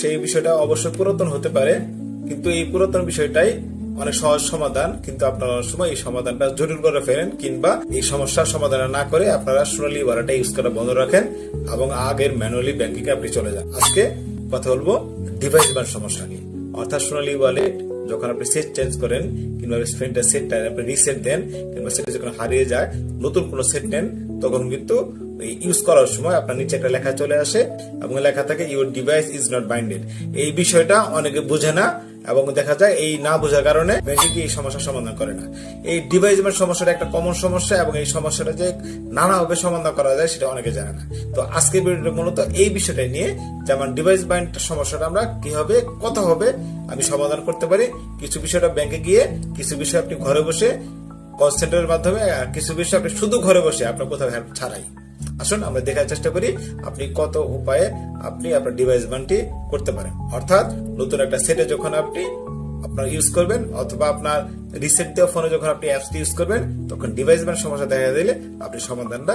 সেই বিষয়টা অবশ্যই পুরাতন হতে পারে, কিন্তু এই পুরাতন বিষয়টাই অনেক সহজ সমাধান, কিন্তু আপনারা সময় এই সমাধানটা জটিল করে ফেলেন, কিংবা এই সমস্যার সমাধান না করে আপনারা সোনালি ওয়ালেটটা ইউজ করা বন্ধ রাখেন এবং আগের ম্যানুয়ালি ব্যাংকিং আপনি চলে যান। আজকে কথা বলব ডিভাইস ব্যান সমস্যা নিয়ে। অর্থাৎ সোনালী ওয়ালেট যখন আপনি সেট চেঞ্জ করেন, কিংবা স্পেনটা সেটটা আপনি রিসেট দেন, কিংবা সেটা যখন হারিয়ে যায়, নতুন কোনো সেট নেন, তখন কিন্তু ইউজ করার সময় আপনার নিচে একটা লেখা চলে আসে এবং লেখা থাকে your device is not binded এই বিষয়টা অনেকে বোঝে না এবং দেখা যায় এই না বোঝার কারণে এই সমস্যার সমাধান করে না। এই ডিভাইস সমস্যাটা একটা কমন সমস্যা এবং এই সমস্যাটা যে নানাভাবে সমাধান করা যায় সেটা অনেকে জানে না। তো আজকে ভিডিওটা মূলত এই বিষয়টা নিয়ে যেমন ডিভাইস বাইন্ড সমস্যাটা আমরা কীভাবে কত হবে, আমি সমাধান করতে পারি। কিছু বিষয়টা ব্যাংকে গিয়ে, কিছু বিষয় আপনি ঘরে বসে কল সেন্টারের মাধ্যমে কিছু বিষয় আপনি শুধু ঘরে বসে আপনার কোথাও হেল্প ছাড়াই। আসুন, আমরা দেখার চেষ্টা করি আপনি কত উপায়ে আপনি আপনার ডিভাইস বানটি করতে পারেন। অর্থাৎ নতুন একটা সেটে যখন আপনি আপনার ইউজ করবেন অথবা আপনার রিসেট দেওয়া ফোনে যখন আপনি অ্যাপসটি ইউজ করবেন, তখন ডিভাইস বান সমস্যা দেখা দিলে আপনি সমাধানটা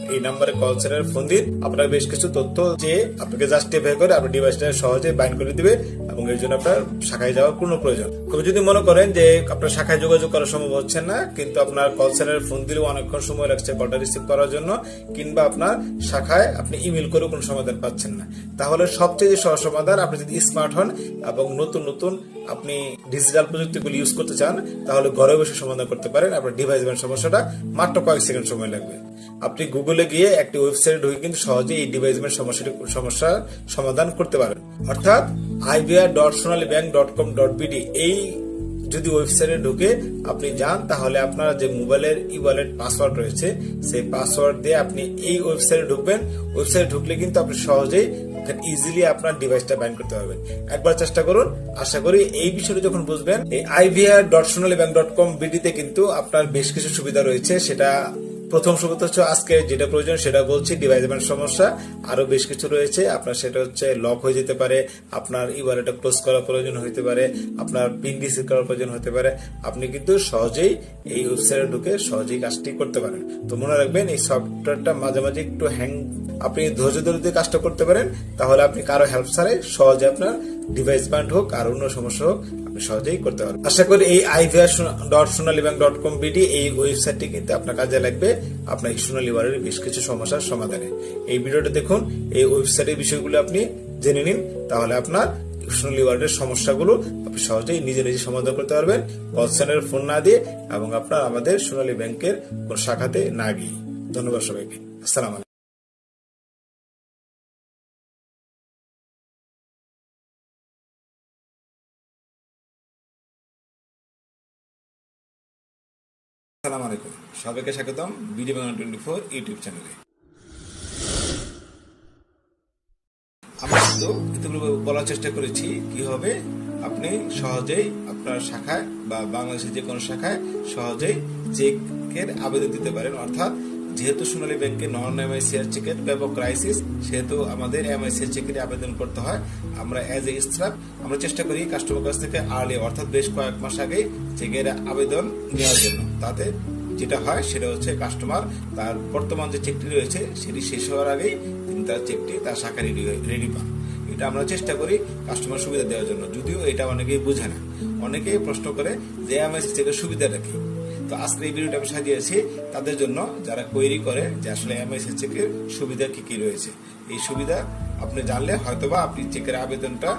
এই নাম্বারে কল সেন্টারে ফোন দিন। আপনার বেশ কিছু তথ্য যে আপনাকে জাস্টিফাই করে আপনার ডিভাইসটা সহজে বাইন্ড করে দিবে এবং এর জন্য আপনার শাখায় যাওয়ার কোনো প্রয়োজন। তবে যদি মনে করেন যে আপনার শাখায় যোগাযোগ করা সম্ভব হচ্ছে না, কিন্তু আপনার কল সেন্টারে ফোন দিলেও অনেকক্ষণ সময় লাগছে কলটা রিসিভ করার জন্য, কিংবা আপনার শাখায় আপনি ইমেল করেও কোনো সমাধান পাচ্ছেন না। তাহলে সবচেয়ে সহজ সমাধান, আপনি যদি স্মার্ট হন এবং নতুন নতুন আপনি ডিজিটাল প্রযুক্তিগুলি ইউজ করতে চান, তাহলে ঘরে বসে সমাধান করতে পারেন। আপনার ডিভাইস ব্যান্ড সমস্যাটা মাত্র কয়েক সেকেন্ড সময় লাগবে। আপনি গুগলে গিয়ে একটি ওয়েবসাইটে ঢুকে কিন্তু সহজে এই ডিভাইস ব্যান্ড সমস্যাটি সমস্যার সমাধান করতে পারেন। অর্থাৎ IBR dot Sonali bank dot com dot BD এই যদি ওয়েবসাইটে ঢুকে আপনি যান, তাহলে আপনার যে মোবাইলের ই ওয়ালেট পাসওয়ার্ড রয়েছে, সেই পাসওয়ার্ড দিয়ে আপনি এই ওয়েবসাইটে ঢুকবেন। ওয়েবসাইটে ঢুকলে কিন্তু আপনি সহজেই ইজিলি আপনার ডিভাইসটা ব্যান করতে পারবেন। একবার চেষ্টা করুন। আশা করি এই বিষয়টা যখন বুঝবেন, এই IVR dot Sonali bank dot com বিডিতে কিন্তু আপনার বেশ কিছু সুবিধা রয়েছে। সেটা প্রথম সুবিধা হচ্ছে, আজকে যেটা প্রয়োজন সেটা বলছি ডিভাইস ব্যান্ড সমস্যা। আরও বেশ কিছু রয়েছে। আপনার সেটা হচ্ছে লক হয়ে যেতে পারে, আপনার ই ওয়ালেটটা ক্লোজ করার প্রয়োজন হতে পারে, আপনার পিন রিসিভ করার প্রয়োজন হতে পারে। আপনি কিন্তু সহজেই এই ওয়েবসাইটে ঢুকে সহজেই কাজটি করতে পারেন। তো মনে রাখবেন, এই সফটওয়্যারটা মাঝে মাঝে একটু হ্যাং আপনি ধৈর্য ধরে যদি কাজটা করতে পারেন, তাহলে আপনি কারও হেল্প ছাড়াই সহজে আপনার ডিভাইস ব্যান্ড হোক আর অন্য সমস্যা হোক সহজেই করতে পারবেন আশা করি এই IVR dot Sonali bank dot com BD এই ওয়েবসাইটটি কিন্তু আপনার কাজে লাগবে। আপনার সোনালী ওয়ারের বেশ কিছু সমস্যার সমাধানে। এই ভিডিওটা দেখুন, এই ওয়েবসাইটের বিষয়গুলো আপনি জেনে নিন, তাহলে আপনার সোনালী ওয়ার্ডের সমস্যাগুলো আপনি সহজেই নিজে নিজে সমাধান করতে পারবেন কল ফোন না দিয়ে, এবং আপনার আমাদের সোনালী ব্যাংকের কোন শাখাতে না গিয়ে। ধন্যবাদ সবাইকে। আসসালাম আসসালামু আলাইকুম। সবাইকে স্বাগতম BD Bangla twenty four YouTube চ্যানেলে। আমরা কিন্তু ইতিপূর্বে বলার চেষ্টা করেছি কীভাবে আপনি সহজেই আপনার শাখায় বা বাংলাদেশের যে কোনো শাখায় সহজেই চেকের আবেদন দিতে পারেন। অর্থাৎ যেহেতু সোনালী ব্যাংকে নন এমআইসিআর চেকের ব্যাপক ক্রাইসিস সেহেতু আমাদের এমআইসিআর চেকের আবেদন করতে হয়। আমরা অ্যাজ এ স্টাফ আমরা চেষ্টা করি কাস্টমার কাছ থেকে আর্লি অর্থাৎ বেশ কয়েক মাস আগে চেকের আবেদন নেওয়ার জন্য। তাতে যেটা হয়, সেটা হচ্ছে কাস্টমার তার বর্তমান যে চেকটি রয়েছে, সেটি শেষ হওয়ার আগেই তিনি তার চেকটি তার শাখা রেডি রেডি পান। এটা আমরা চেষ্টা করি কাস্টমার সুবিধা দেওয়ার জন্য। যদিও এটা অনেকেই বোঝে না। অনেকেই প্রশ্ন করে যে এমআইসি চেকের সুবিধাটা কি? তো আজকে এই ভিডিওটা আমি সাজিয়েছি তাদের জন্য যারা কোয়েরি করে যে আসলে এমআইসি চেকের সুবিধা কি কি রয়েছে। এই সুবিধা আপনি জানলে হয়তোবা আপনি চেকের আবেদনটা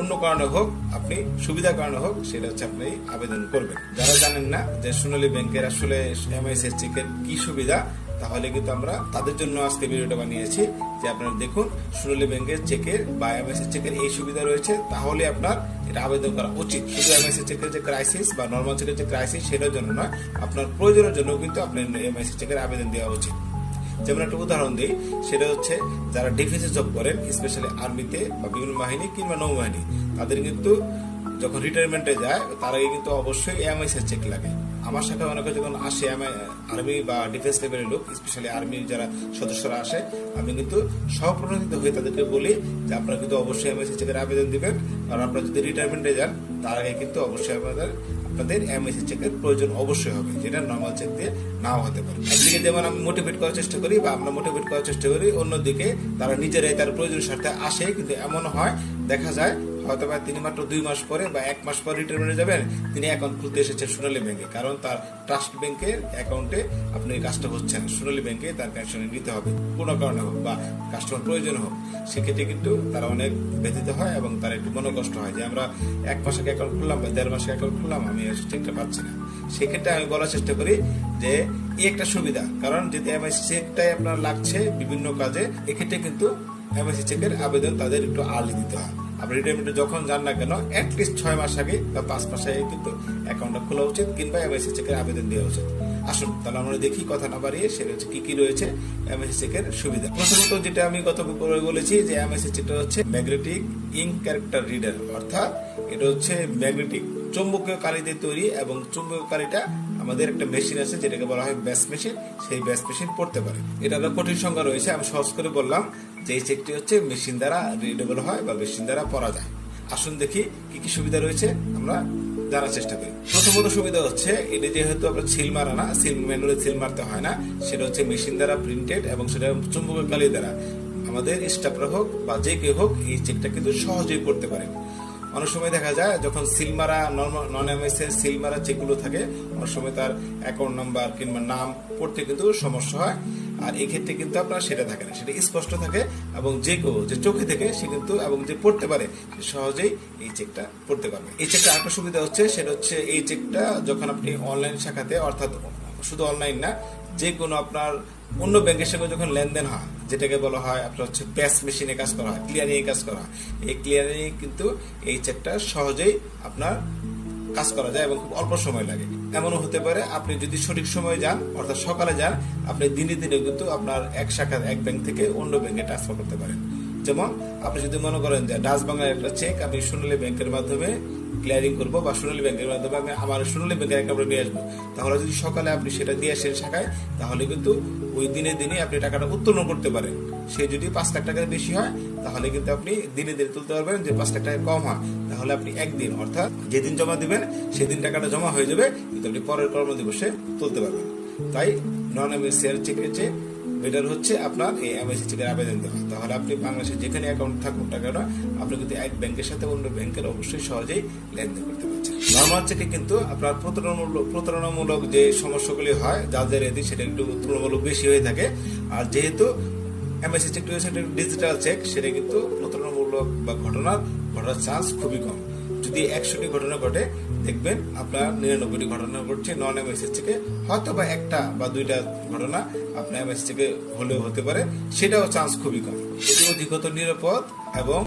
অন্য কারণে হোক, আপনি সুবিধা কারণে হোক, সেটা হচ্ছে আপনি আবেদন করবেন। যারা জানেন না যে সোনালী ব্যাংকের আসলে এমআইএস চেকের কি সুবিধা তাহলে কিন্তু আমরা তাদের জন্য আজকে ভিডিওটা বানিয়েছি যে আপনারা দেখুন সোনালী ব্যাংকের চেকের বা এমএস চেকের এই সুবিধা রয়েছে। তাহলে আপনার এটা আবেদন করা উচিত। শুধু চেকের যে ক্রাইসিস বা নর্মাল চেকের যে ক্রাইসিস সেটার জন্য নয়, আপনার প্রয়োজনের জন্য কিন্তু আপনার এমএস চেকের আবেদন দেওয়া উচিত। যেমন একটা উদাহরণ দিই, সেটা হচ্ছে যারা ডিফেন্সে জব করেন স্পেশালি আর্মিতে বা বিভিন্ন বাহিনী কিংবা নৌবাহিনী, তাদের কিন্তু যখন রিটায়ারমেন্টে যায়, তার আগে কিন্তু অবশ্যই এমআইএস এর চেক লাগে। আমার শাখায় অনেকে যখন আসে, আমি আর্মি বা ডিফেন্স লেভেলের লোক স্পেশালি আর্মির যারা সদস্যরা আসে, আমি কিন্তু সহপ্রণোদিত হয়ে তাদেরকে বলি যে আপনারা কিন্তু অবশ্যই এমআইএস চেকের আবেদন দিবেন। কারণ আপনারা যদি রিটায়ারমেন্টে যান, তার আগে কিন্তু অবশ্যই আপনাদের আপনাদের এমএসসি চেকের প্রয়োজন অবশ্যই হবে, যেটা নর্মাল চেক দিয়ে নাও হতে পারে। একদিকে যেমন আমি মোটিভেট করার চেষ্টা করি বা আমরা মোটিভেট করার চেষ্টা করি, অন্যদিকে তারা নিজেরাই তার প্রয়োজন স্বার্থে আসে, কিন্তু এমন হয়, দেখা যায় হয়তো বা তিনি মাত্র দুই মাস পরে বা এক মাস পর রিটায়ারমেন্টে যাবেন, তিনি অ্যাকাউন্ট খুলতে এসেছেন সোনালী ব্যাংকে কারণ তার ট্রাস্ট ব্যাংকের অ্যাকাউন্টে আপনি কাজটা হচ্ছেন সোনালী ব্যাংকে তার কানেকশনে নিতে হবে। কোনো কারণে হোক বা কাস্টমার প্রয়োজন হোক, সেক্ষেত্রে কিন্তু তারা অনেক ব্যথিত হয় এবং তার একটু মনোকষ্ট হয় যে আমরা এক মাসে অ্যাকাউন্ট খুললাম বা দেড় মাসে অ্যাকাউন্ট খুললাম, আমি চেকটা পাচ্ছি না। সেক্ষেত্রে আমি বলার চেষ্টা করি যে, এই একটা সুবিধা, কারণ যদি এমআইসি চেকটাই আপনার লাগছে বিভিন্ন কাজে, এক্ষেত্রে কিন্তু এমআইসি চেকের আবেদন তাদের একটু আর্লি দিতে হয়। আপনি রিটায়ারমেন্টে যখন যান না কেন অ্যাটলিস্ট ছয় মাস আগে বা পাঁচ মাস আগে কিন্তু অ্যাকাউন্টটা খোলা উচিত কিংবা এমআইসি চেকের আবেদন দেওয়া উচিত। আসুন, তাহলে আমরা দেখি কথা না বাড়িয়ে সেটা হচ্ছে কি কি রয়েছে এমএসসি চেকের সুবিধা। প্রথমত যেটা আমি গত বলেছি যে এমএসসি চেকটা হচ্ছে ম্যাগনেটিক ইঙ্ক ক্যারেক্টার রিডার অর্থাৎ এটা হচ্ছে ম্যাগনেটিক চৌম্বকীয় কালিতে তৈরি এবং চুম্বকীয় কালিটা আমাদের একটা মেশিন আছে, যেটাকে বলা হয় ব্যাস মেশিন সেই ব্যাস মেশিন পড়তে পারে এটা একটা কঠিন সংখ্যা রয়েছে, আমি সহজ করে বললাম যে এই চেকটি হচ্ছে মেশিন দ্বারা রিডেবল হয় বা মেশিন দ্বারা পড়া যায়। আসুন দেখি কি কি সুবিধা রয়েছে, আমরা জানার চেষ্টা করি। প্রথমত সুবিধা হচ্ছে, এটা যেহেতু আপনার সিল মারা না সিল ম্যানুয়ালি সিল মারতে হয় না, সেটা হচ্ছে মেশিন দ্বারা প্রিন্টেড এবং সেটা চুম্বকের কালি দ্বারা। আমাদের স্টাফরা হোক বা যে কেউ হোক, এই চেকটা কিন্তু সহজেই করতে পারে অনেক সময় দেখা যায় যখন সিলমারা নন এমএস এর সিল মারা চেকগুলো থাকে, অনেক সময় তার অ্যাকাউন্ট নাম্বার কিংবা নাম পড়তে কিন্তু সমস্যা হয়। আর এই ক্ষেত্রে কিন্তু আপনার সেটা থাকে না, সেটা স্পষ্ট থাকে এবং যে কেউ যে চোখে থেকে সে কিন্তু এবং যে পড়তে পারে, সে সহজেই এই চেকটা পড়তে পারবে। এই চেকটা একটা সুবিধা হচ্ছে, সেটা হচ্ছে এই চেকটা যখন আপনি অনলাইন শাখাতে, অর্থাৎ শুধু অনলাইন না যে কোনো আপনার অন্য ব্যাংকের সঙ্গে যখন লেনদেন হয়, যেটাকে বলা হয় আপনার হচ্ছে ব্যাস মেশিনে কাজ করা হয় ক্লিয়ারিং কাজ করা হয়, এই ক্লিয়ারিং কিন্তু এই চেকটা সহজেই আপনার কাজ করা যায় এবং খুব অল্প সময় লাগে। এমনও হতে পারে আপনি যদি সঠিক সময়ে যান, অর্থাৎ সকালে যান, আপনি দিনে দিনে কিন্তু আপনার এক শাখা এক ব্যাংক থেকে অন্য ব্যাংকে ট্রান্সফার করতে পারেন। যেমন আপনি যদি মনে করেন যে ডাচ বাংলার একটা চেক আপনি সোনালী ব্যাংকের মাধ্যমে ক্লিয়ারিং করব বা সোনালী ব্যাংকের মাধ্যমে আমি আমার সোনালী ব্যাংকের অ্যাকাউন্টে নিয়ে আসব। তাহলে যদি সকালে আপনি সেটা দিয়ে আসেন শাখায়, তাহলে কিন্তু ওই দিনে দিনে আপনি টাকাটা উত্তোলন করতে পারেন। সে যদি পাঁচ লাখ টাকার বেশি হয়, তাহলে কিন্তু আপনি দিনে দিনে তুলতে পারবেন যে পাঁচ লাখ টাকা কম হয়। তাহলে আপনি একদিন, অর্থাৎ যেদিন জমা দিবেন, সেদিন টাকাটা জমা হয়ে যাবে, কিন্তু আপনি পরের কর্মদিবসে তুলতে পারবেন। তাই নন এমএসিআর চেকের চেয়ে বেটার হচ্ছে আপনার এই এমএসসি চেকের আবেদন দেওয়া। তাহলে আপনি বাংলাদেশে যেখানে অ্যাকাউন্ট থাকুন না কেন, আপনি কিন্তু এক ব্যাংকের সাথে অন্য ব্যাংকের, অবশ্যই সহজেই লেনদেন করতে পারছেন। নর্মাল চেকে কিন্তু আপনার প্রতারণামূলক প্রতারণামূলক যে সমস্যাগুলি হয় যাদের এদি সেটা একটু তুলনামূলক বেশি হয়ে থাকে। আর যেহেতু এমএসসি হচ্ছে একটা ডিজিটাল চেক সেটা কিন্তু প্রতারণামূলক বা ঘটনার, ঘটার চান্স খুবই কম। যদি একশোটি ঘটনা ঘটে, দেখবেন আপনার নিরানব্বইটি ঘটনা ঘটছে, নন এমএসএস থেকে হয়তো বা একটা বা দুইটা ঘটনা আপনার এমএস থেকে হলেও হতে পারে, সেটাও চান্স খুবই কম। এটি অধিকত নিরাপদ এবং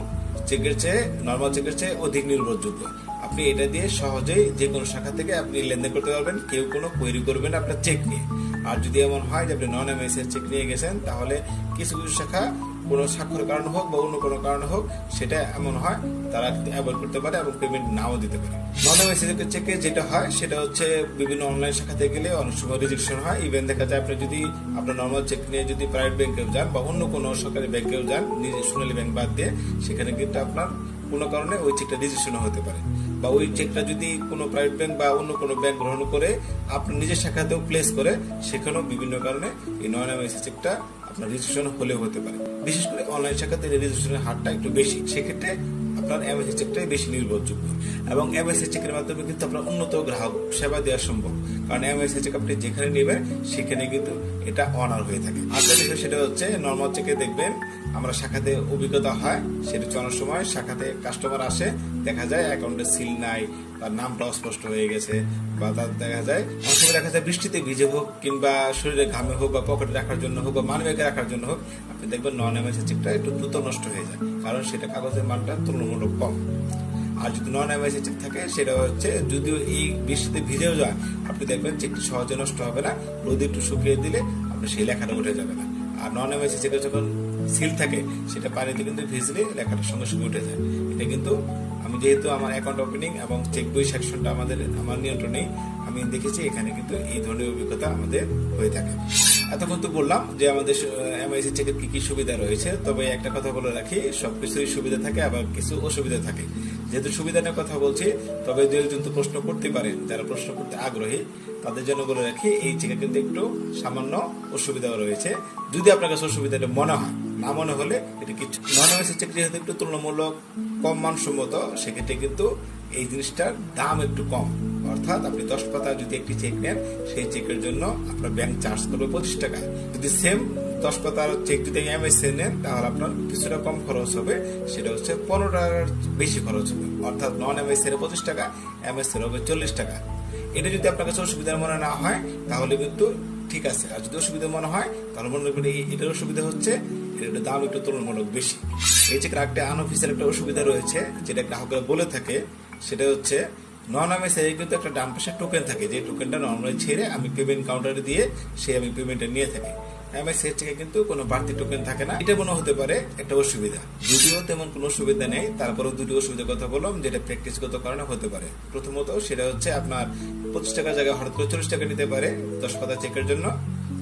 চেকের চেয়ে নর্মাল চেকের চেয়ে অধিক নির্ভরযোগ্য। আপনি এটা দিয়ে সহজেই যে কোনো শাখা থেকে আপনি লেনদেন করতে পারবেন, কেউ কোনো কোয়েরি করবেন আপনার চেক নিয়ে। আর যদি এমন হয় যে আপনি নন এমএস এর চেক নিয়ে গেছেন, তাহলে কিছু কিছু শাখা কোনো স্বাক্ষর কারণে হোক বা অন্য কোনো কারণে হোক, সেটা এমন হয় তারা অ্যাভয়েড করতে পারে এবং পেমেন্ট নাও দিতে পারে। নন এমএস চেকে যেটা হয়, সেটা হচ্ছে বিভিন্ন অনলাইন শাখাতে গেলে অনেক সময় রিজেকশন হয়। ইভেন দেখা যায় আপনি যদি আপনার নর্মাল চেক নিয়ে যদি প্রাইভেট ব্যাংকেও যান বা অন্য কোনো সরকারি ব্যাংকেও যান নিজে সোনালী ব্যাংক বাদ দিয়ে, সেখানে কিন্তু আপনার কোনো কারণে ওই চেকটা রেজিস্ট্রেশন হতে পারে। বা ওই চেকটা যদি কোনো প্রাইভেট ব্যাংক বা অন্য কোনো ব্যাংক গ্রহণ করে, আপনার নিজের শাখাতেও প্লেস করে, সেখানেও বিভিন্ন কারণে এই নন এমএসি চেকটা আপনার রেজিস্ট্রেশন হলেও হতে পারে। বিশেষ করে অনলাইন শাখাতে রেজিস্ট্রেশনের হারটা একটু বেশি। সেক্ষেত্রে আপনার এমএসসি চেকটাই বেশি নির্ভরযোগ্য। এবং এমএসসি চেকের মাধ্যমে কিন্তু আপনার উন্নত গ্রাহক সেবা দেওয়া সম্ভব। কারণ এমএসসি চেক আপনি যেখানে নেবেন, সেখানে কিন্তু এটা অনার হয়ে থাকে। আরেকটা বিষয় সেটা হচ্ছে নর্মাল চেকে দেখবেন, আমরা শাখাতে অভিজ্ঞতা হয়, সেটা চলার সময় শাখাতে কাস্টমার আসে, দেখা যায় অ্যাকাউন্টে সিল নাই, তার নামটা অস্পষ্ট হয়ে গেছে, বা তার দেখা যায়, অনেক সময় দেখা যায় বৃষ্টিতে ভিজে হোক, কিংবা শরীরে ঘামে হোক, বা পকেটে রাখার জন্য হোক, বা মানবেগে রাখার জন্য হোক, আপনি দেখবেন নন এমএসএ চেকটা একটু দ্রুত নষ্ট হয়ে যায়। কারণ সেটা কাগজের মানটা তুলনামূলক কম। আর যদি নন এমআইসি চেক থাকে, সেটা হচ্ছে যদিও এই বৃষ্টিতে ভিজেও যায়, আপনি দেখবেন চেকটি সহজে নষ্ট হবে না, রোদে একটু শুকিয়ে দিলে আপনি সেই লেখাটা উঠে যাবে না। আর নন এমআইসি চেকে যখন সিল থাকে, সেটা পানিতে কিন্তু ভিজলে লেখাটা সঙ্গে সঙ্গে উঠে যায়। এটা কিন্তু আমি যেহেতু আমার অ্যাকাউন্ট ওপেনিং এবং চেক বই সেকশনটা আমাদের, আমার নিয়ন্ত্রণেই, আমি দেখেছি, এখানে কিন্তু এই ধরনের অভিজ্ঞতা আমাদের হয়ে থাকে। এতক্ষণ তো বললাম যে আমাদের এমআইসি চেকের কি কি সুবিধা রয়েছে। তবে একটা কথা বলে রাখি সবকিছুই সুবিধা থাকে, আবার কিছু অসুবিধা থাকে। যেহেতু সুবিধা নিয়ে কথা বলছি, তবে দু একজন প্রশ্ন করতে পারেন, যারা প্রশ্ন করতে আগ্রহী, তাদের জন্য বলে রাখি, এই চেকে কিন্তু একটু সামান্য অসুবিধাও রয়েছে। যদি আপনার কাছে অসুবিধাটা মনে হয়, না মনে হলে এটা কিছু নন এমএসি চেক যেহেতু একটু তুলনামূলক কম মানসম্মত, সেক্ষেত্রে কিন্তু এই জিনিসটার দাম একটু কম। অর্থাৎ আপনি দশ পাতা যদি একটি চেক নেন, সেই চেকের জন্য আপনার ব্যাংক চার্জ করবে পঁচিশ টাকা যদি সেম দশ পাতার চেক যদি এমএসএ নেন, তাহলে আপনার কিছুটা কম খরচ হবে। সেটা হচ্ছে পনেরো টাকার বেশি খরচ হবে। অর্থাৎ নন এমএসএ এর পঁচিশ টাকা এমএসএ হবে চল্লিশ টাকা। এটা যদি আপনার কাছে অসুবিধার মনে না হয়, তাহলে কিন্তু ঠিক আছে। আর যদি অসুবিধা মনে হয়, তাহলে মনে করি এটার অসুবিধা হচ্ছে, এটার দাম একটু তুলনামূলক বেশি। এই যে একটা আনঅফিসিয়াল একটা অসুবিধা রয়েছে, যেটা গ্রাহকরা বলে থাকে সেটা হচ্ছে নন এমএসআই কিন্তু একটা ডান পাশে টোকেন থাকে, যে টোকেনটা নর্মালি ছেড়ে আমি পেমেন্ট কাউন্টারে দিয়ে সে আমি পেমেন্টটা নিয়ে থাকি। এমএসআই থেকে কিন্তু কোনো বাড়তি টোকেন থাকে না। এটা মনে হতে পারে একটা অসুবিধা। যদিও তেমন কোনো সুবিধা নেই। তারপরেও দুটি অসুবিধার কথা বললাম, যেটা প্র্যাকটিসগত কারণে হতে পারে। প্রথমত সেটা হচ্ছে আপনার পঁচিশ টাকার জায়গায় হঠাৎ করে চল্লিশ টাকা নিতে পারে দশ পাতা চেকের জন্য।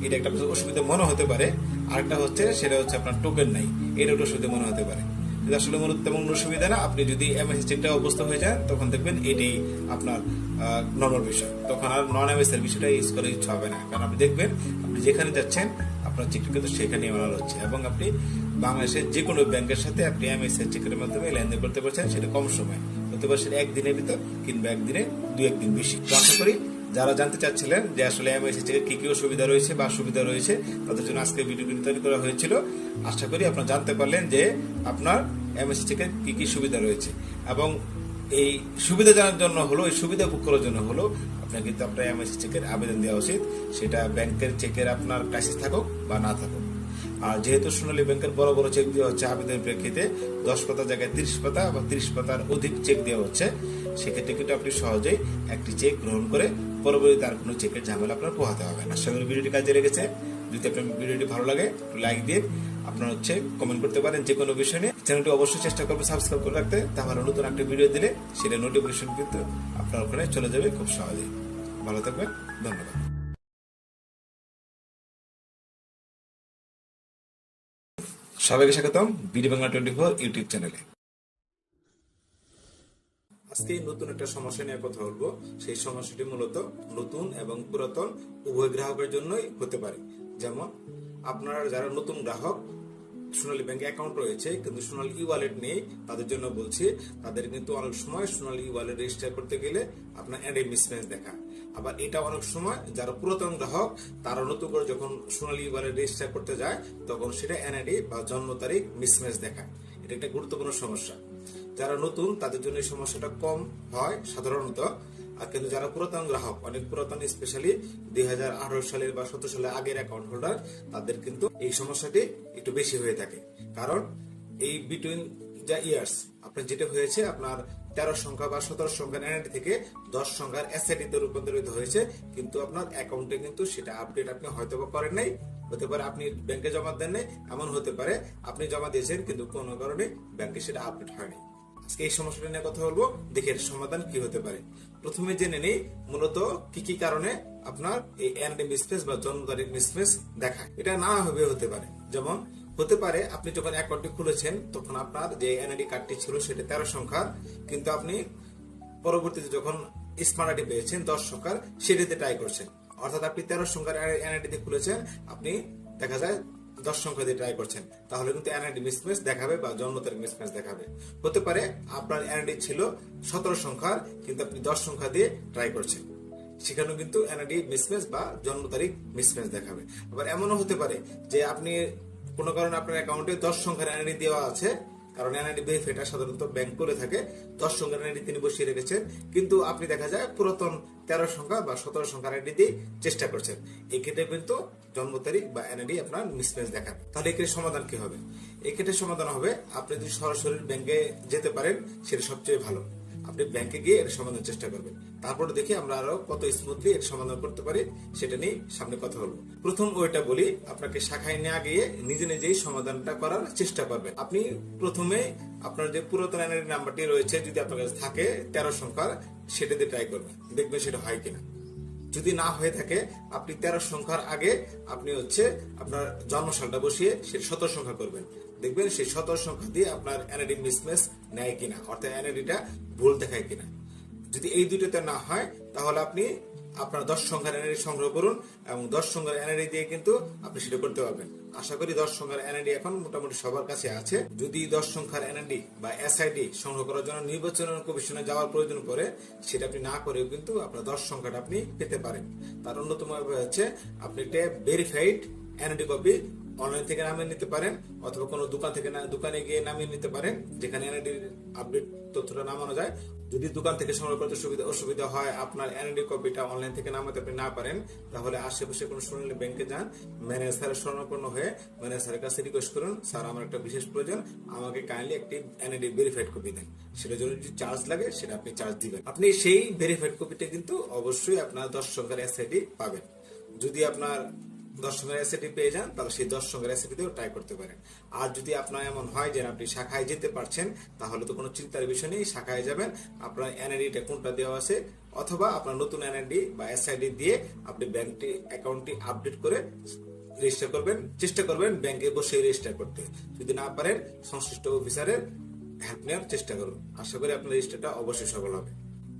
এটা একটা অসুবিধা মনে হতে পারে। আরেকটা হচ্ছে, সেটা হচ্ছে আপনার টোকেন নাই। এটা একটা অসুবিধা মনে হতে পারে। আসলে মূলত তেমন কোনো সুবিধা না। আপনি যদি এমএসএস চেকটা অবস্থা হয়ে যান, তখন দেখবেন এটাই আপনার নর্মাল বিষয়। তখন আর নন এমএস এর বিষয়টা ইউজ করার ইচ্ছা হবে না। কারণ আপনি দেখবেন, আপনি যেখানে যাচ্ছেন, আপনার চেকটা কিন্তু সেখানেই মানা হচ্ছে। এবং আপনি বাংলাদেশের যে কোনো ব্যাংকের সাথে আপনি এমএস এর চেকের মাধ্যমে লেনদেন করতে পারছেন, সেটা কম সময়। হতে পারে সেটা একদিনের ভিতর কিংবা একদিনে দু একদিন বেশি। তো আশা করি যারা জানতে চাচ্ছিলেন যে আসলে এমআইসি থেকে কি কি অসুবিধা রয়েছে বা সুবিধা রয়েছে, তাদের জন্য আজকে ভিডিওটি তৈরি করা হয়েছিল। আশা করি আপনারা জানতে পারলেন যে আপনার এমআইসি থেকে কি কি সুবিধা রয়েছে। এবং এই সুবিধা জানার জন্য হলো, এই সুবিধা ভোগ করার জন্য হলো আপনার কিন্তু আপনার এমআইসি চেকের আবেদন দেওয়া উচিত। সেটা ব্যাংকের চেকের আপনার ক্রাইসিস থাকুক বা না থাকুক। আর যেহেতু সোনালী ব্যাংকের বড় বড় চেক দেওয়া হচ্ছে আবেদনের প্রেক্ষিতে, দশ পাতা জায়গায় তিরিশ পাতা বা তিরিশ পাতার অধিক চেক দেওয়া হচ্ছে, সেক্ষেত্রে কিন্তু আপনি সহজেই একটি চেক গ্রহণ করে পরবর্তীতে আর কোনো চেকের ঝামেলা আপনার পোহাতে হবে না। করি ভিডিওটি কাজে রেখেছে যদি আপনার ভিডিওটি ভালো লাগে লাইক দিন আপনার হচ্ছে কমেন্ট করতে পারেন যে কোনো বিষয় নিয়ে। চ্যানেলটি অবশ্যই চেষ্টা করবেন সাবস্ক্রাইব করে রাখতে। তাহলে নতুন একটা ভিডিও দিলে সেটা নোটিফিকেশন কিন্তু আপনার ওখানে চলে যাবে খুব সহজেই। ভালো থাকবেন, ধন্যবাদ। সবাইকে স্বাগতম, BD Bangla twenty four YouTube চ্যানেলে আজকে নতুন একটা সমস্যা নিয়ে কথা বলব। সেই সমস্যাটি মূলত নতুন এবং পুরাতন উভয় গ্রাহকের জন্যই হতে পারে। যেমন, আপনারা যারা নতুন গ্রাহক সোনালী ব্যাংকে অ্যাকাউন্ট রয়েছে, কিন্তু সোনালী ই ওয়ালেট নেই। তাদের জন্য বলছি, তাদের কিন্তু অনেক সময় সোনালী ই ওয়ালেট রেজিস্টার করতে গেলে আপনার অ্যাডে মিসম্যাচ দেখা। আবার এটা অনেক সময় যারা পুরাতন গ্রাহক, তারা নতুন করে যখন সোনালী ওয়ালেট রেজিস্টার করতে যায়, তখন সেটা এনআইডি বা জন্ম তারিখ মিসম্যাচ দেখায়। এটা একটা গুরুত্বপূর্ণ সমস্যা। যারা নতুন, তাদের জন্য এই সমস্যাটা কম হয় সাধারণত। আর কিন্তু যারা পুরাতন গ্রাহক, অনেক পুরাতন স্পেশালি দুই হাজার আঠারো সালের বা সতেরো সালের আগের অ্যাকাউন্ট হোল্ডার তাদের কিন্তু এই সমস্যাটি একটু বেশি হয়ে থাকে। কারণ এই বিটুইন যা ইয়ার্স আপনার যেটা হয়েছে, আপনার তেরো সংখ্যা বা সতেরো সংখ্যার এনআইডি থেকে দশ সংখ্যার এসআইডি তে রূপান্তরিত হয়েছে, কিন্তু আপনার অ্যাকাউন্টে কিন্তু সেটা আপডেট আপনি হয়তো বা করেন নাই। হতে পারে আপনি ব্যাংকে জমা দেন নাই, এমন হতে পারে, আপনি জমা দিয়েছেন, কিন্তু কোনো কারণে ব্যাংকে সেটা আপডেট হয়নি। আজকে এই সমস্যাটা নিয়ে কথা বলব। দেখে সমাধান কি হতে পারে। প্রথমে জেনে নেই মূলত কি কি কারণে আপনার এই এনআইডি মিসপ্লেস বা জন্ম তারিখ মিসপ্লেস দেখায় এটা না হবে হতে পারে। যেমন, হতে পারে আপনি যখন অ্যাকাউন্টটি খুলেছেন, তখন আপনার যে এনআইডি কার্ডটি ছিল সেটা তেরো সংখ্যার। কিন্তু আপনি পরবর্তীতে যখন স্মার্ট আইডি পেয়েছেন, দশ সংখ্যার, সেটিতে ট্রাই করছেন। অর্থাৎ আপনি তেরো সংখ্যার এনআইডিতে খুলেছেন, আপনি দেখা যায় দশ সংখ্যা দিয়ে ট্রাই করছেন, তাহলে কিন্তু এনআইডি মিসম্যাচ দেখাবে বা জন্ম তারিখ মিসম্যাচ দেখাবে। হতে পারে আপনার এনআইডি ছিল সতেরো সংখ্যার, কিন্তু আপনি দশ সংখ্যা দিয়ে ট্রাই করছেন। সেখানেও কিন্তু এনআইডি মিসম্যাচ বা জন্ম তারিখ মিসম্যাচ দেখাবে। আবার এমনও হতে পারে যে আপনি কোনো কারণে আপনার অ্যাকাউন্টে দশ সংখ্যার এনআইডি দেওয়া আছে, কারণ এনআইডি ভেরিফাইটা সাধারণত ব্যাংক করে থাকে দশ সংখ্যার এনআইডি তিনি বসিয়ে রেখেছেন, কিন্তু আপনি দেখা যায় পুরাতন তেরো সংখ্যা বা সতেরো সংখ্যার এনআইডি দিয়ে চেষ্টা করছেন। এক্ষেত্রে কিন্তু জন্ম তারিখ বা এনআইডি আপনার মিসম্যাচ দেখান। তাহলে এক্ষেত্রে সমাধান কি হবে? এক্ষেত্রে সমাধান হবে, আপনি যদি সরাসরি ব্যাংকে যেতে পারেন, সেটা সবচেয়ে ভালো। আপনি ব্যাংকে গিয়ে এর সমাধান চেষ্টা করবেন। তারপরে দেখি আমরা আরও কত স্মুথলি এর সমাধান করতে পারি, সেটা নিয়ে সামনে কথা বলব। প্রথম ওইটা বলি, আপনাকে শাখায় না গিয়ে নিজে নিজেই সমাধানটা করার চেষ্টা করবেন। আপনি প্রথমে আপনার যে পুরাতন নাম্বারটি রয়েছে, যদি আপনার কাছে থাকে তেরো সংখ্যার, সেটা দিয়ে ট্রাই করবেন। দেখবেন সেটা হয় কিনা। যদি না হয়ে থাকে, আপনি তেরো সংখ্যার আগে আপনি হচ্ছে আপনার জন্মসালটা বসিয়ে সে শত সংখ্যা করবেন। দেখবেন সেই সতেরো সংখ্যা দিয়ে আপনার এনআইডি মিসম্যাচ নেয় কিনা, অর্থাৎ এনআইডিটা ভুল দেখায় কিনা। যদি এই দুটোতে না হয়, তাহলে আপনি আপনার দশ সংখ্যার এনআইডি সংগ্রহ করুন এবং দশ সংখ্যার এনআইডি দিয়ে কিন্তু আপনি সেটা করতে পারবেন। আশা করি দশ সংখ্যার এনআইডি এখন মোটামুটি সবার কাছে আছে। যদি দশ সংখ্যার এনআইডি বা এসআইডি সংগ্রহ করার জন্য নির্বাচন কমিশনে যাওয়ার প্রয়োজন পড়ে, সেটা আপনি না করেও কিন্তু আপনার দশ সংখ্যাটা আপনি পেতে পারেন। তার অন্যতম উপায় হচ্ছে আপনি একটা ভেরিফাইড এনআইডি কপি অনলাইন থেকে নামিয়ে নিতে পারেন অথবা কোনো দোকান থেকে দোকানে গিয়ে নামিয়ে নিতে পারেন। যেখানে এনআইডি আপডেট তথ্যটা নামানো যায় যদি দোকান থেকে সংগ্রহ করতে সুবিধা অসুবিধা হয়, আপনার এনআইডি কপিটা অনলাইন থেকে নামাতে আপনি না পারেন, তাহলে আশেপাশে কোনো সোনালী ব্যাংকে যান। ম্যানেজারের স্বর্ণপন্ন হয়ে ম্যানেজারের কাছে রিকোয়েস্ট করুন, স্যার, আমার একটা বিশেষ প্রয়োজন, আমাকে কাইন্ডলি একটি এনআইডি ভেরিফাইড কপি দেন। সেটা জন্য যদি চার্জ লাগে, সেটা আপনি চার্জ দিবেন। আপনি সেই ভেরিফাইড কপিটা কিন্তু অবশ্যই আপনার দশ সংখ্যার এসআইডি পাবেন। যদি আপনার সংখ্যার এসএটি পেয়ে যান, তাহলে সেই সংখ্যার এসএটি দিয়েও ট্রাই করতে পারেন। আর যদি আপনার এমন হয় যে আপনি শাখায় যেতে পারছেন, তাহলে তো কোনো চিন্তার বিষয় নেই, শাখায় যাবেন, আপনার এনআইডিটা কোনটা দেওয়া আছে, অথবা আপনার নতুন এনআইডি বা এসআইডি দিয়ে আপনি ব্যাংকটি অ্যাকাউন্টটি আপডেট করে রেজিস্টার করবেন, চেষ্টা করবেন ব্যাংকে বসে রেজিস্টার করতে। যদি না পারেন, সংশ্লিষ্ট অফিসারের হেল্প নেওয়ার চেষ্টা করুন। আশা করি আপনার রেজিস্টারটা অবশ্যই সফল হবে।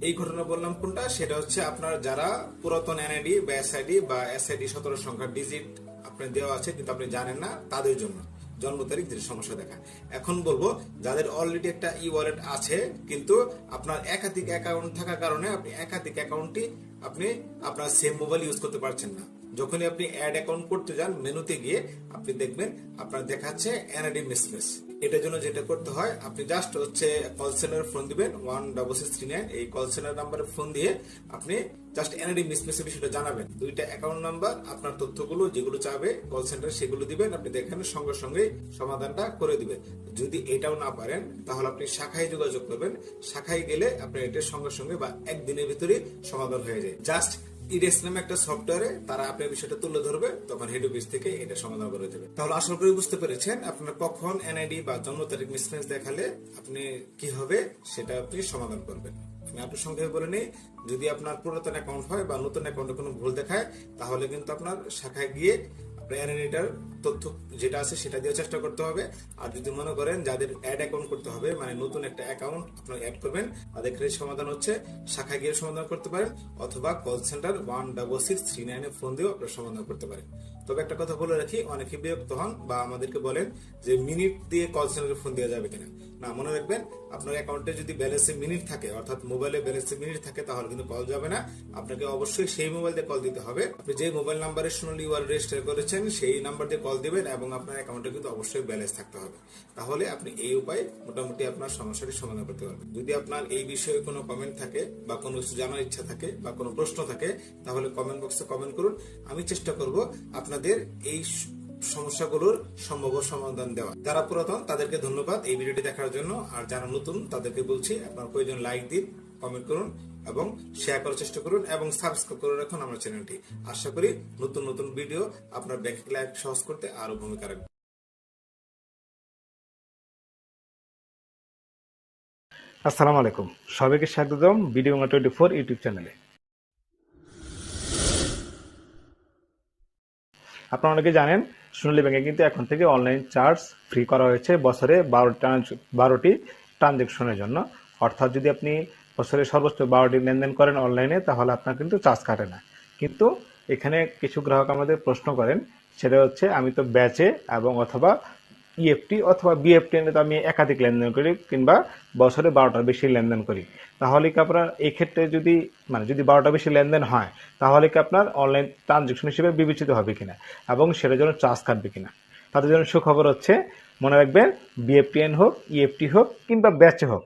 এই ঘটনা বললাম কোনটা? সেটা হচ্ছে আপনার যারা পুরাতন এনআইডি বা এসআইডি বা এসআইডি সতেরো সংখ্যার ডিজিট আপনার দেওয়া আছে, কিন্তু আপনি জানেন না, তাদের জন্য। জন্ম তারিখ যদি সমস্যা দেখা। এখন বলব, যাদের অলরেডি একটা ই ওয়ালেট আছে, কিন্তু আপনার একাধিক অ্যাকাউন্ট থাকার কারণে আপনি একাধিক অ্যাকাউন্টটি আপনি আপনার সেম মোবাইল ইউজ করতে পারছেন না। যখনই আপনি অ্যাড অ্যাকাউন্ট করতে যান, মেনুতে গিয়ে আপনি দেখবেন আপনার দেখাচ্ছে এনআইডি মিসমেস এটার জন্য যেটা করতে হয়, আপনি জাস্ট হচ্ছে কল সেন্টার ফোন দিবেন one double six three nine এই কল সেন্টার নাম্বারে ফোন দিয়ে আপনি জাস্ট এনআইডি মিসমেসের বিষয়টা জানাবেন। দুইটা অ্যাকাউন্ট নাম্বার আপনার তথ্যগুলো যেগুলো চাবে কল সেন্টার সেগুলো দিবেন, আপনি দেখেন সঙ্গে সঙ্গে সমাধানটা করে দিবেন যদি এটাও না পারেন, তাহলে আপনি শাখায় যোগাযোগ করবেন। শাখায় গেলে আপনার এটার সঙ্গে সঙ্গে বা একদিনের ভিতরে সমাধান হয়ে যায়। জাস্ট ইডেস নামে একটা সফটওয়্যারে তারা আপনার বিষয়টা তুলে ধরবে, তখন হেড অফিস থেকে এটা সমাধান করে দেবে। তাহলে আশা করি বুঝতে পেরেছেন, আপনার কখন এনআইডি বা জন্ম তারিখ মিসম্যাচ দেখালে আপনি কি হবে, সেটা আপনি সমাধান করবেন। আমি আপনার সঙ্গে বলে নিই, যদি আপনার পুরাতন অ্যাকাউন্ট হয় বা নতুন অ্যাকাউন্টে কোনো ভুল দেখায়, তাহলে কিন্তু আপনার শাখায় গিয়ে আপনার এটার তথ্য যেটা আছে সেটা দিয়ে চেষ্টা করতে হবে। আর যদি মনে করেন যাদের অ্যাড অ্যাকাউন্ট করতে হবে মানে নতুন একটা অ্যাকাউন্ট আপনারা অ্যাড করবেন, তাদের ক্ষেত্রে সমাধান হচ্ছে, শাখা গিয়ে সমাধান করতে পারেন, অথবা call centre one double six three নাইনে ফোন দিয়েও আপনারা সমাধান করতে পারেন। তবে একটা কথা বলে রাখি, অনেকে বিরক্ত হন বা আমাদেরকে বলেন যে মিনিট দিয়ে কল সেন্টারে ফোন দেওয়া যাবে কিনা। না, মনে রাখবেন, আপনার অ্যাকাউন্টে যদি ব্যালেন্সে মিনিট থাকে, অর্থাৎ মোবাইলে ব্যালেন্সে মিনিট থাকে, তাহলে কিন্তু কল যাবে না। আপনাকে অবশ্যই সেই মোবাইল দিয়ে কল দিতে হবে। আপনি যে মোবাইল নাম্বারে সোনালী ওয়াল রেজিস্টার করেছেন, সেই নাম্বার দিয়ে কল দিবেন এবং আপনার অ্যাকাউন্টে কিন্তু অবশ্যই ব্যালেন্স থাকতে হবে। তাহলে আপনি এই উপায় মোটামুটি আপনার সমস্যাটি সমাধান করতে পারবেন। যদি আপনার এই বিষয়ে কোনো কমেন্ট থাকে বা কোনো কিছু জানার ইচ্ছা থাকে বা কোনো প্রশ্ন থাকে, তাহলে কমেন্ট বক্সে কমেন্ট করুন। আমি চেষ্টা করব আপনাদের এই সমস্যাগুলোর সম্ভাব্য সমাধান দেওয়া। যারা পুরাতন, তাদেরকে ধন্যবাদ এই ভিডিওটি দেখার জন্য। আর যারা নতুন, তাদেরকে বলছি আপনার প্রয়োজন লাইক দিন কমেন্ট করুন এবং শেয়ার করার চেষ্টা করুন এবং সাবস্ক্রাইব করে রাখুন আমার চ্যানেলটি আশা করি নতুন নতুন ভিডিও আপনার ব্যাংক লাইফ সহজ করতে আরও ভূমিকা রাখবে। আসসালামু আলাইকুম। সবাইকে স্বাগতম ভিডিও টোয়েন্টি ফোর ইউটিউব চ্যানেলে। আপনারা অনেকে জানেন, সোনালী ব্যাংকে কিন্তু এখন থেকে অনলাইন চার্জ ফ্রি করা হয়েছে বছরে বারো বারোটি ট্রানজেকশনের জন্য। অর্থাৎ যদি আপনি বছরে সর্বোচ্চ বারোটি লেনদেন করেন অনলাইনে, তাহলে আপনার কিন্তু চার্জ কাটে না। কিন্তু এখানে কিছু গ্রাহক আমাদের প্রশ্ন করেন, সেটা হচ্ছে, আমি তো ব্যাচে এবং অথবা ইএফটি অথবা বিএফটি এনে তো আমি একাধিক লেনদেন করি কিংবা বছরে বারোটার বেশি লেনদেন করি। তাহলে কি আপনার এই ক্ষেত্রে যদি মানে যদি বারোটা বেশি লেনদেন হয়, তাহলে কি আপনার অনলাইন ট্রানজেকশন হিসেবে বিবেচিত হবে কিনা এবং সেটার জন্য চার্জ কাটবে কিনা? তাদের জন্য সুখবর হচ্ছে, মনে রাখবেন বিএফটিএন হোক ইএফটি হোক কিংবা ব্যাচে হোক,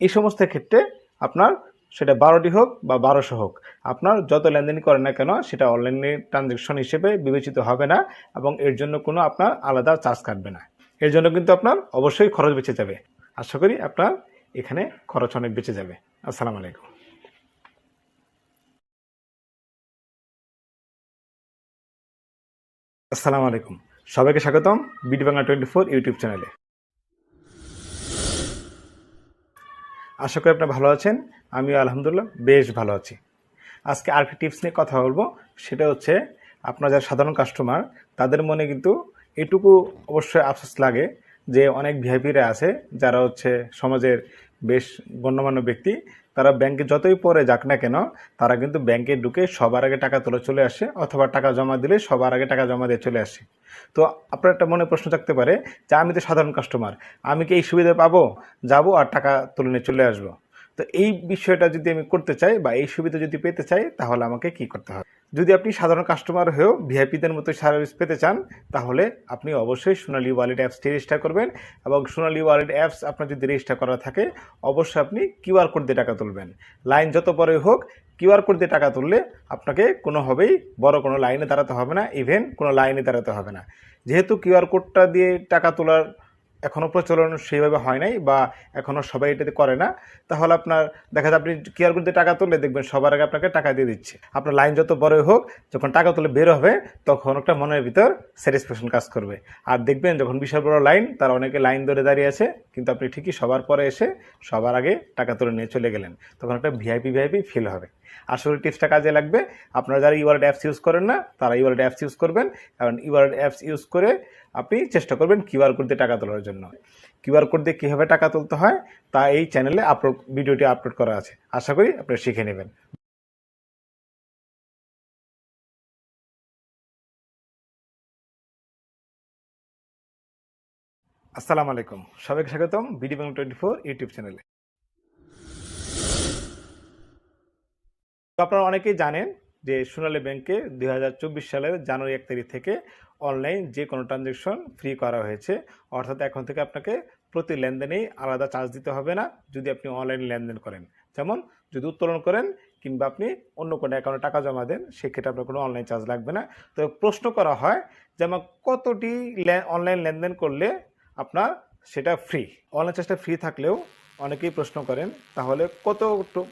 এই সমস্ত ক্ষেত্রে আপনার সেটা বারোটি হোক বা বারোশো হোক, আপনার যত লেনদেন করেন না কেন সেটা অনলাইনে ট্রানজ্যাকশন হিসেবে বিবেচিত হবে না এবং এর জন্য কোনো আপনার আলাদা চার্জ কাটবে না। এর জন্য কিন্তু আপনার অবশ্যই খরচ বেঁচে যাবে। আশা করি আপনার এখানে খরচ অনেক বেঁচে যাবে। আসসালামু আলাইকুম। আসসালামু আলাইকুম। সবাইকে স্বাগতম BD Bangla twenty four YouTube চ্যানেলে। আশা করি আপনারা ভালো আছেন। আমিও আলহামদুলিল্লাহ বেশ ভালো আছি। আজকে আরেকটি টিপস নিয়ে কথা বলব। সেটা হচ্ছে, আপনার যারা সাধারণ কাস্টমার তাদের মনে কিন্তু এটুকু অবশ্যই আফসোস লাগে যে অনেক ভিআইপিরা আছে যারা হচ্ছে সমাজের বেশ গণ্যমান্য ব্যক্তি। তারা ব্যাংকে যতই পরে যাক না কেন, তারা কিন্তু ব্যাংকে ঢুকে সবার আগে টাকা তোলা চলে আসে অথবা টাকা জমা দিলে সবার আগে টাকা জমা দিয়ে চলে আসে। তো আপনার একটা মনে প্রশ্ন থাকতে পারে যে, আমি তো সাধারণ কাস্টমার আমি কি এই সুবিধা পাবো? যাব আর টাকা তুলে নিয়ে চলে আসব। তো এই বিষয়টা যদি আমি করতে চাই বা এই সুবিধা যদি পেতে চাই, তাহলে আমাকে কি করতে হবে? যদি আপনি সাধারণ কাস্টমার হয়েও ভিআইপিদের মতো সার্ভিস পেতে চান, তাহলে আপনি অবশ্যই সোনালী ওয়ালেট অ্যাপসটি রেজিস্টার করবেন এবং সোনালী ওয়ালেট অ্যাপস আপনার যদি রেজিস্টার করা থাকে, অবশ্যই আপনি কিউআর কোড দিয়ে টাকা তুলবেন। লাইন যত বড়ই হোক কিউআর কোড দিয়ে টাকা তুললে আপনাকে কোনোভাবেই বড় কোনো লাইনে দাঁড়াতে হবে না ইভেন কোনো লাইনে দাঁড়াতে হবে না। যেহেতু কিউআর কোডটা দিয়ে টাকা তোলার এখনও প্রচলন সেইভাবে হয় নাই বা এখনও সবাই এটাতে করে না, তাহলে আপনার দেখা যায় আপনি কেয়ার দিয়ে টাকা তুললে দেখবেন সবার আগে আপনাকে টাকা দিয়ে দিচ্ছে। আপনার লাইন যত বড়ই হোক, যখন টাকা তুলে বের হবে, তখন একটা মনের ভিতর স্যাটিসফ্যাকশন কাজ করবে। আর দেখবেন যখন বিশাল বড় লাইন, তার অনেকে লাইন ধরে দাঁড়িয়ে আছে, কিন্তু আপনি ঠিকই সবার পরে এসে সবার আগে টাকা তুলে নিয়ে চলে গেলেন, তখন একটা ভিআইপি ভিআইপি ফিল হবে। আসলে টিপসটা কাজে লাগবে। আপনারা যারা ইওয়ালেট অ্যাপস ইউজ করেন না, তারা ইওয়ালেট অ্যাপস ইউজ করবেন। কারণ ইওয়ালেট অ্যাপস ইউজ করে আপনি চেষ্টা করবেন কিউআর কোড দিয়ে টাকা তোলার জন্য। কিউআর কোড দিয়ে কীভাবে টাকা তুলতে হয়, তা এই চ্যানেলে আপলোড ভিডিওটি আপলোড করা আছে। আশা করি আপনারা শিখে নেবেন। আসসালামু আলাইকুম। সবাইকে স্বাগতম BD Bangla twenty four YouTube চ্যানেলে তো আপনারা অনেকেই জানেন যে সোনালী ব্যাংকে দুই হাজার চব্বিশ সালের জানুয়ারি এক তারিখ থেকে অনলাইন যে কোনো ট্রানজ্যাকশন ফ্রি করা হয়েছে। অর্থাৎ এখন থেকে আপনাকে প্রতি লেনদেনেই আলাদা চার্জ দিতে হবে না, যদি আপনি অনলাইন লেনদেন করেন। যেমন যদি উত্তোলন করেন কিংবা আপনি অন্য কোনো অ্যাকাউন্টে টাকা জমা দেন, সেক্ষেত্রে আপনার কোনো অনলাইন চার্জ লাগবে না। তো প্রশ্ন করা হয় যে আমার কতটি অনলাইন লেনদেন করলে আপনার সেটা ফ্রি? অনলাইন চার্জটা ফ্রি থাকলেও অনেকেই প্রশ্ন করেন, তাহলে কত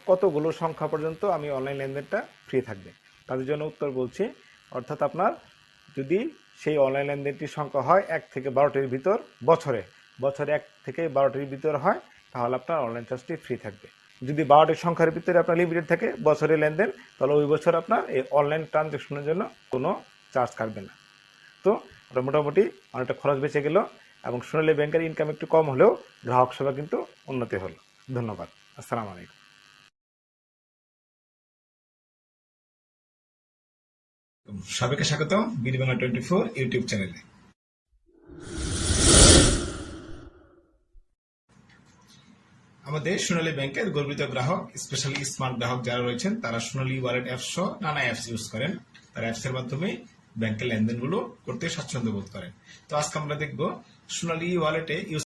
কতগুলো সংখ্যা পর্যন্ত আমি অনলাইন লেনদেনটা ফ্রি থাকবে? তাদের জন্য উত্তর বলছি, অর্থাৎ আপনার যদি সেই অনলাইন লেনদেনটির সংখ্যা হয় এক থেকে বারোটির ভিতর বছরে বছরে এক থেকে বারোটির ভিতর হয়, তাহলে আপনার অনলাইন চার্জটি ফ্রি থাকবে। যদি বারোটির সংখ্যার ভিতরে আপনার লিমিটেড থাকে বছরে লেনদেন, তাহলে ওই বছর আপনার এই অনলাইন ট্রানজ্যাকশনের জন্য কোনো চার্জ কাটবে না। তো মোটামুটি অনেকটা খরচ বেঁচে গেল। এবং সোনালী ব্যাংকের ইনকাম একটু কম হলেও গ্রাহক সেবা কিন্তু উন্নতি হলো। ধন্যবাদ। আসসালামু আলাইকুম। সবাইকে স্বাগতম BD Bangla twenty four YouTube চ্যানেলে। আমাদের সোনালী ব্যাংকের গর্বিত গ্রাহক স্পেশালি স্মার্ট গ্রাহক যারা রয়েছেন, তারা সোনালী ওয়ালেট অ্যাপস সহ নানা অ্যাপস ইউজ করেন। তারা অ্যাপস এর মাধ্যমে ব্যাংকের লেনদেনগুলো করতে স্বাচ্ছন্দ্য বোধ করেন। তো আজকে আমরা দেখব সোনালী ওয়ালেটে ইউজ